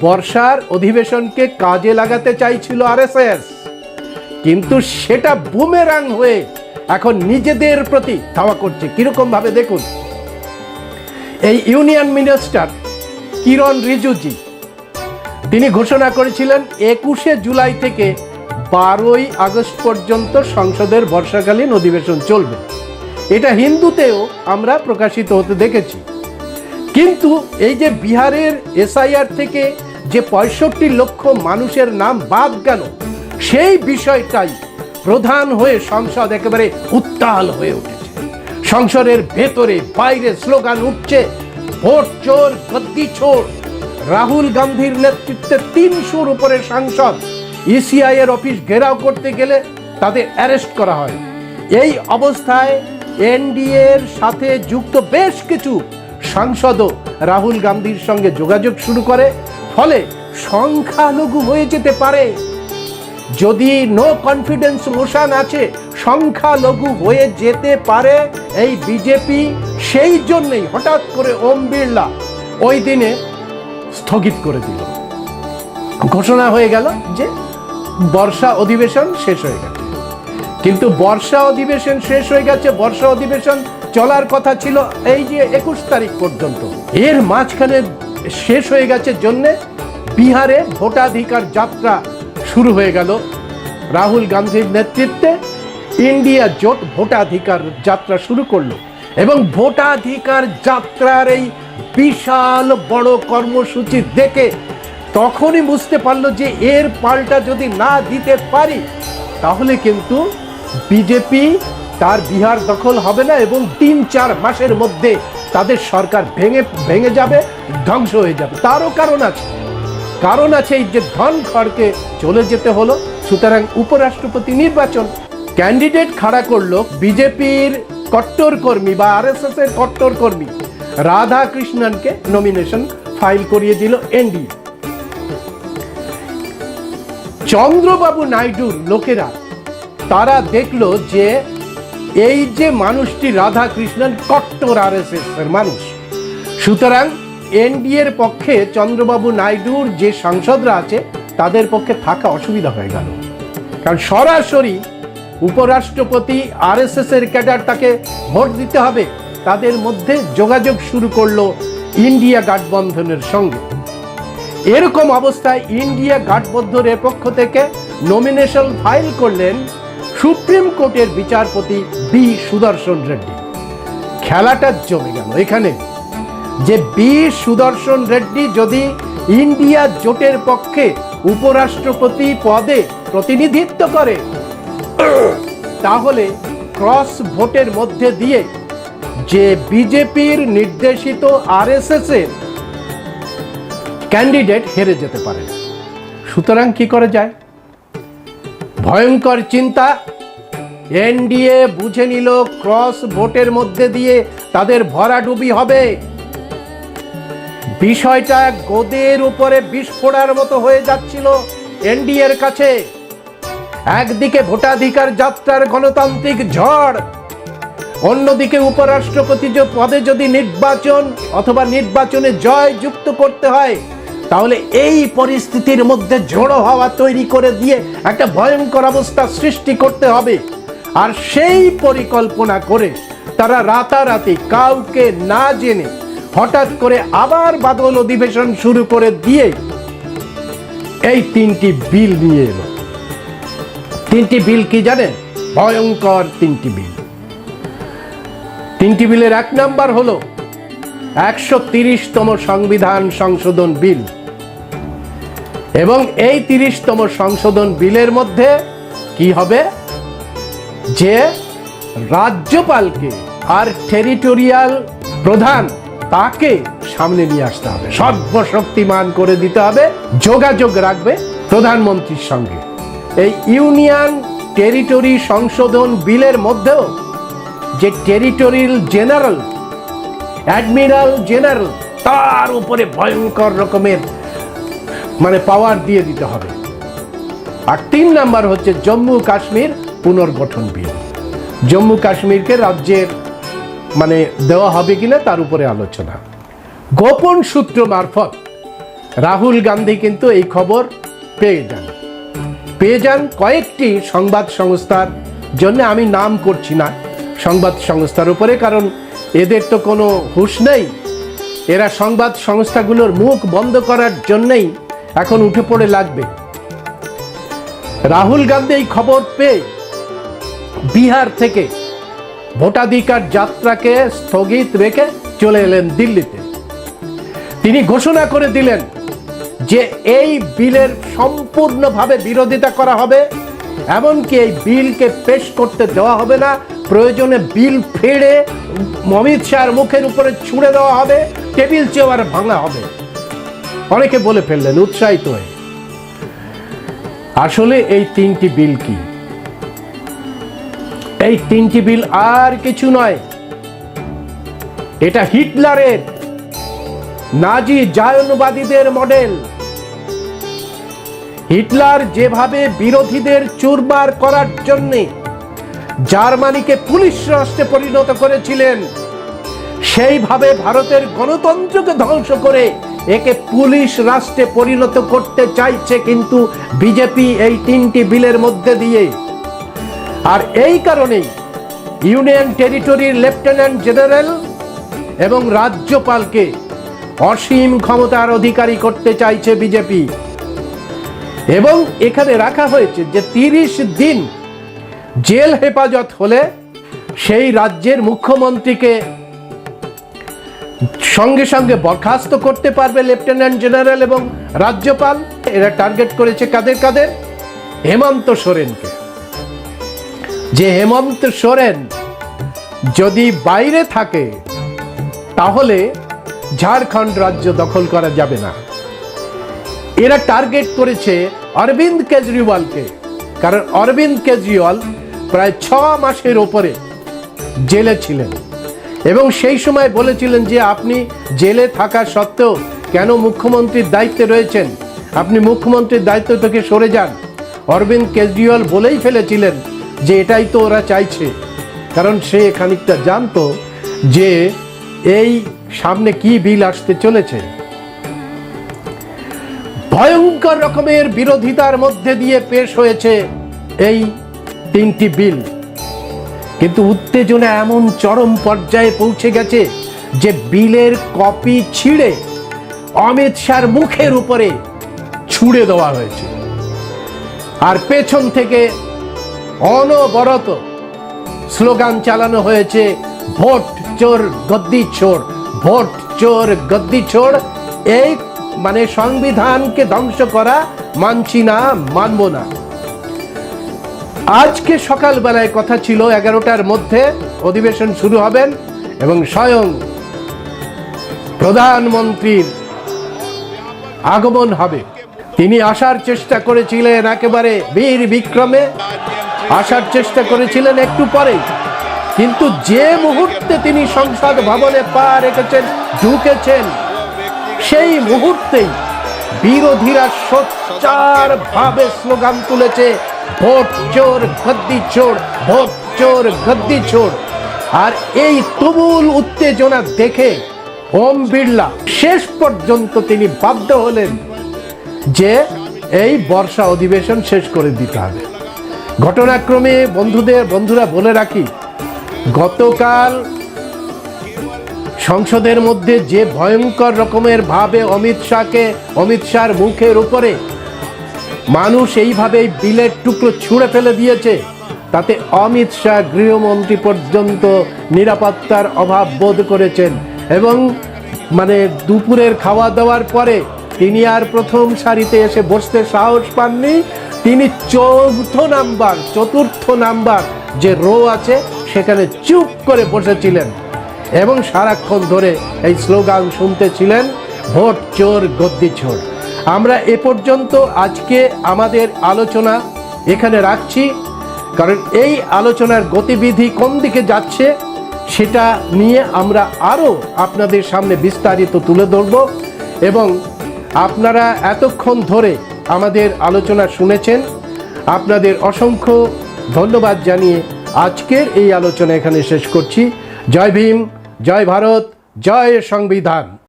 বর্ষার অধিবেশনকে কাজে লাগাতে চাইছিল আরএসএস। কিন্তু সেটা বুমেরাং হয়ে এখন নিজেদের প্রতি ধাওয়া করছে। কীরকম ভাবে দেখুন। এই ইউনিয়ন মিনিস্টার কিরণ রিজুজি, তিনি ঘোষণা করেছিলেন একুশে জুলাই থেকে বারোই আগস্ট পর্যন্ত সংসদের বর্ষাকালীন অধিবেশন চলবে। এটা হিন্দুতেও আমরা প্রকাশিত হতে দেখেছি। কিন্তু এই যে বিহারের এসআইআর থেকে যে পঁয়ষট্টি লক্ষ মানুষের নাম বাদ গেল, সেই বিষয়টাই প্রধান হয়ে সংসদ একেবারে উত্তাল হয়ে উঠেছে। সংসদের ভেতরে বাইরে স্লোগান উঠছে, ভোট চোর, গদ্দি চোর। রাহুল গান্ধীর নেতৃত্বে তিনশোর উপরে সাংসদ ইসিআই এর অফিস ঘেরাও করতে গেলে তাদের অ্যারেস্ট করা হয়। এই অবস্থায় এনডিএর সাথে যুক্ত বেশ কিছু সাংসদও রাহুল গান্ধীর সঙ্গে যোগাযোগ শুরু করে। ফলে সংখ্যালঘু হয়ে যেতে পারে। যদি নো কনফিডেন্স মোশন আছে, সংখ্যালঘু হয়ে যেতে পারে এই বিজেপি। সেই জন্যই হঠাৎ করে ওম বিড়লা ওই দিনে স্থগিত করে দিল। ঘোষণা হয়ে গেল যে বর্ষা অধিবেশন শেষ হয়ে গেছে। কিন্তু বর্ষা অধিবেশন শেষ হয়ে গেছে, বর্ষা অধিবেশন চলার কথা ছিল এই যে একুশ তারিখ পর্যন্ত। এর মাঝখানে শেষ হয়ে গেছে জন্যে বিহারে ভোটাধিকার যাত্রা শুরু হয়ে গেল। রাহুল গান্ধীর নেতৃত্বে ইন্ডিয়া জোট ভোটাধিকার যাত্রা শুরু করল এবং ভোটাধিকার যাত্রার এই বিশাল বড় কর্মসূচি দেখে তখনই বুঝতে পারল যে এর পাল্টা যদি না দিতে পারি, তাহলে কিন্তু বিজেপি তার বিহার দখল হবে না এবং তিন চার মাসের মধ্যে তাদের সরকার ভেঙে ভেঙে যাবে, ধ্বংস হয়ে যাবে। তারও কারণ আছে। কারণ আছে এই যে ধন খড়কে চলে যেতে হলো। সুতরাং উপরাষ্ট্রপতি নির্বাচন ক্যান্ডিডেট খাড়া করল বিজেপির কট্টর কর্মী বা আরএসএস এর কট্টর কর্মী। রাধা কৃষ্ণনকে নমিনেশন ফাইল করিয়ে দিল এনডিএ। চন্দ্রবাবু নাইডুর লোকেরা, তারা দেখল যে এই যে মানুষটি রাধা কৃষ্ণন কট্টর আর এর মানুষ, সুতরাং এনডিএর পক্ষে চন্দ্রবাবু নাইডুর যে সাংসদরা আছে, তাদের পক্ষে থাকা অসুবিধা হয়ে গেল। কারণ সরাসরি উপরাষ্ট্রপতি আরএসএস এর ক্যাডার তাকে ভোট দিতে হবে, তাদের মধ্যে যোগাযোগ শুরু করল ইন্ডিয়া গাঠবন্ধনের সঙ্গে। এরকম অবস্থায় ইন্ডিয়া গাঠবদ্ধের পক্ষ থেকে নমিনেশন ফাইল করলেন সুপ্রিম কোর্টের বিচারপতি বি সুদর্শন রেড্ডি। খেলাটা জমে গেল এখানে। যে বি সুদর্শন রেড্ডি যদি ইন্ডিয়া জোটের পক্ষে উপরাষ্ট্রপতি পদে প্রতিনিধিত্ব করে, তাহলে ক্রস ভোটের মধ্যে দিয়ে যে বিজেপির নির্দেশিত আরএসএস এর ক্যান্ডিডেট হেরে যেতে পারে। সুতরাং কি করে যায়? ভয়ঙ্কর চিন্তা। এনডিএ বুঝে নিল, ক্রস ভোটের মধ্যে দিয়ে তাদের ভরাডুবি হবে। বিষয়টা গোদের উপরে বিস্ফোড়ার মতো হয়ে যাচ্ছিল এনডিএর কাছে। একদিকে ভোটাধিকার যাত্রার গণতান্ত্রিক ঝড়, অন্যদিকে উপরাষ্ট্রপতি পদে যদি নির্বাচন অথবা নির্বাচনে জয় যুক্ত করতে হয় তাহলে এই পরিস্থিতির মধ্যে ঝোড়ো হাওয়া তৈরি করে দিয়ে একটা ভয়ঙ্কর অবস্থা সৃষ্টি করতে হবে। আর সেই পরিকল্পনা করে তারা রাতারাতি কাউকে না জেনে হঠাৎ করে আবার বাদল অধিবেশন শুরু করে দিয়ে এই তিনটি বিল নিয়ে এলো। তিনটি বিল কি জানেন? ভয়ঙ্কর তিনটি বিল। তিনটি বিলের এক নাম্বার হলো একশো তিরিশতম সংবিধান সংশোধন বিল। এবং এই তিরিশতম সংশোধন বিলের মধ্যে কি হবে? যে রাজ্যপালকে আর টেরিটোরিয়াল প্রধান তাকে সামনে নিয়ে আসতে হবে। সর্বশক্তিমান করে দিতে হবে, যোগাযোগ রাখবে প্রধানমন্ত্রীর সঙ্গে। এই ইউনিয়ন টেরিটরি সংশোধন বিলের মধ্যেও যে টেরিটোরিয়াল জেনারেল, অ্যাডমিরাল জেনারেল, তার উপরে ভয়ঙ্কর রকমের মানে পাওয়ার দিয়ে দিতে হবে। আর তিন নাম্বার হচ্ছে জম্মু কাশ্মীর পুনর্গঠন বিল। জম্মু কাশ্মীরকে রাজ্যের মানে দেওয়া হবে কিনা তার উপরে আলোচনা। গোপন সূত্র মারফত রাহুল গান্ধী কিন্তু এই খবর পেয়ে যান। পেয়ে যান কয়েকটি সংবাদ সংস্থার জন্য আমি নাম করছি না সংবাদ সংস্থার উপরে, কারণ এদের তো কোনো হুঁশ নেই। এরা সংবাদ সংস্থাগুলোর মুখ বন্ধ করার জন্যই এখন উঠে পড়ে লাগবে। রাহুল গান্ধী এই খবর পেয়ে বিহার থেকে ভোটাধিকার যাত্রাকে স্থগিত রেখে চলে এলেন দিল্লিতে। তিনি ঘোষণা করে দিলেন যে এই বিলের সম্পূর্ণভাবে বিরোধিতা করা হবে, এমনকি এই বিলকে পেশ করতে দেওয়া হবে না, প্রয়োজনে বিল ফেড়ে অমিত শাহর মুখের উপরে ছুঁড়ে দেওয়া হবে, টেবিল চেয়ার ভাঙা হবে। অনেকে বলে ফেললেন, উৎসাহিত হয়ে। আসলে এই তিনটি বিল কি? এই তিনটি বিল আর কিছু নয়। এটা হিটলারের নাজি জায়নবাদীদের মডেল। হিটলার যেভাবে বিরোধীদের চুরবার করার জন্য জার্মানিকে পুলিশ রাষ্ট্রে পরিণত করেছিলেন, সেইভাবে ভারতের গণতন্ত্রকে ধ্বংস করে একে পুলিশ রাষ্ট্রে পরিণত করতে চাইছে কিন্তু বিজেপি এই তিনটি বিলের মধ্যে দিয়ে। আর এই কারণেই ইউনিয়ন টেরিটরির লেফটেন্যান্ট জেনারেল এবং রাজ্যপালকে অসীম ক্ষমতার অধিকারী করতে চাইছে বিজেপি। এবং এখানে রাখা হয়েছে যে তিরিশ দিন জেল হেফাজত হলে সেই রাজ্যের মুখ্যমন্ত্রীকে সঙ্গে সঙ্গে বরখাস্ত করতে পারবে লেফটেন্যান্ট জেনারেল এবং রাজ্যপাল। এরা টার্গেট করেছে কাদের কাদের? হেমন্ত সোরেনকে। যে হেমন্ত সোরেন যদি বাইরে থাকে, তাহলে ঝাড়খণ্ড রাজ্য দখল করা যাবে না। এরা টার্গেট করেছে অরবিন্দ কেজরিওয়ালকে, কারণ অরবিন্দ কেজরিওয়াল প্রায় ছ মাসের ওপরে জেলে ছিলেন। এবং সেই সময় বলেছিলেন যে আপনি জেলে থাকা সত্ত্বেও কেন মুখ্যমন্ত্রীর দায়িত্বে রয়েছেন? আপনি মুখ্যমন্ত্রীর দায়িত্ব থেকে সরে যান। অরবিন্দ কেজরিওয়াল বলেই ফেলেছিলেন যে এটাই তো ওরা চাইছে। কারণ সে খানিকটা জানতো যে এই সামনে কি বিল আসতে চলেছে। ভয়ঙ্কর রকমের বিরোধিতার মধ্যে দিয়ে পেশ হয়েছে এই তিনটি বিল। কিন্তু উত্তেজনা এমন চরম পর্যায়ে পৌঁছে গেছে যে বিলের কপি ছিঁড়ে অমিত শাহর মুখের উপরে ছুড়ে দেওয়া হয়েছে। আর পেছন থেকে অনবরত স্লোগান চালানো হয়েছে, ভোট চোর, গদ্দি চোর, ভোট চোর, গদ্দি চোর। এই মানে সংবিধানকে ধ্বংস করা মানছি না, মানব না। আজকে সকালবেলায় কথা ছিল এগারোটার মধ্যে অধিবেশন শুরু হবেন এবং স্বয়ং প্রধানমন্ত্রীর আগমন হবে। তিনি আসার চেষ্টা করেছিলেন একেবারে বীর বিক্রমে, আসার চেষ্টা করেছিলেন একটু পরে কিন্তু যে মুহূর্তে তিনি সংসদ ভবনে পা রেখেছেন, ঢুকেছেন, সেই মুহূর্তেই বিরোধীরা সোচ্চার ভাবে স্লোগান তুলেছে ভোট চোর গদ্দি চোর, ভোট চোর গদ্দি চোর। আর এই তুমুল উত্তেজনা দেখে ওম বিড়লা শেষ পর্যন্ত তিনি বাধ্য হলেন যে এই বর্ষা অধিবেশন শেষ করে দিতে হবে। ঘটনাক্রমে বন্ধুদের, বন্ধুরা বলে রাখি, গতকাল সংসদের মধ্যে যে ভয়ঙ্কর রকমের ভাবে অমিত শাহকে, অমিত শাহর মুখের উপরে মানুষ এইভাবে বিলের টুকরো ছুঁড়ে ফেলে দিয়েছে। তাতে অমিত শাহ গৃহমন্ত্রী পর্যন্ত নিরাপত্তার অভাব বোধ করেছেন এবং মানে দুপুরের খাওয়া দাওয়ার পরে তিনি আর প্রথম সারিতে এসে বসতে সাহস পাননি। তিনি চতুর্থ নাম্বার চতুর্থ নাম্বার যে রো আছে, সেখানে চুপ করে বসেছিলেন এবং সারাক্ষণ ধরে এই স্লোগান শুনতেছিলেন, ভোট চোর, গদ্দি চোর। আমরা এ পর্যন্ত আজকে আমাদের আলোচনা এখানে রাখছি। কারণ এই আলোচনার গতিবিধি কোন দিকে যাচ্ছে সেটা নিয়ে আমরা আরও আপনাদের সামনে বিস্তারিত তুলে ধরব এবং আপনারা এতক্ষণ ধরে আমাদের আলোচনা শুনেছেন। আপনাদের অসংখ্য ধন্যবাদ জানিয়ে আজকের এই আলোচনা এখানে শেষ করছি। জয় ভীম, জয় ভারত, জয় সংবিধান।